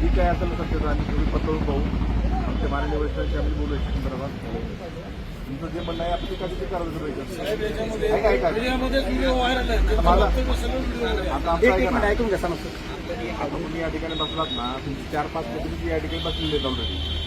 जी काय असेल शक्यता आम्ही तुम्ही पत्रवून पाहू आमच्या माननीय वरिष्ठांशी आम्ही बोलू या संदर्भात तुमचं जे म्हणणं आहे आपण ते कधी ते करायचं ऐकून घ्या समजतो आपण तुम्ही या ठिकाणी बसलात ना तुमची चार पाच तुम्ही या ठिकाणी बसलेले आहेत ऑलरेडी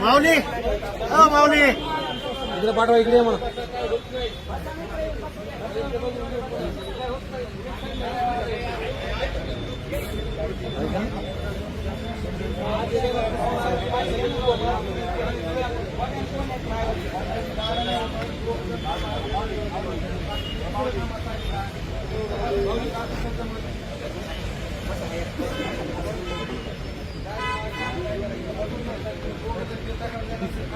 माऊली हो माऊली इकडे पाठवा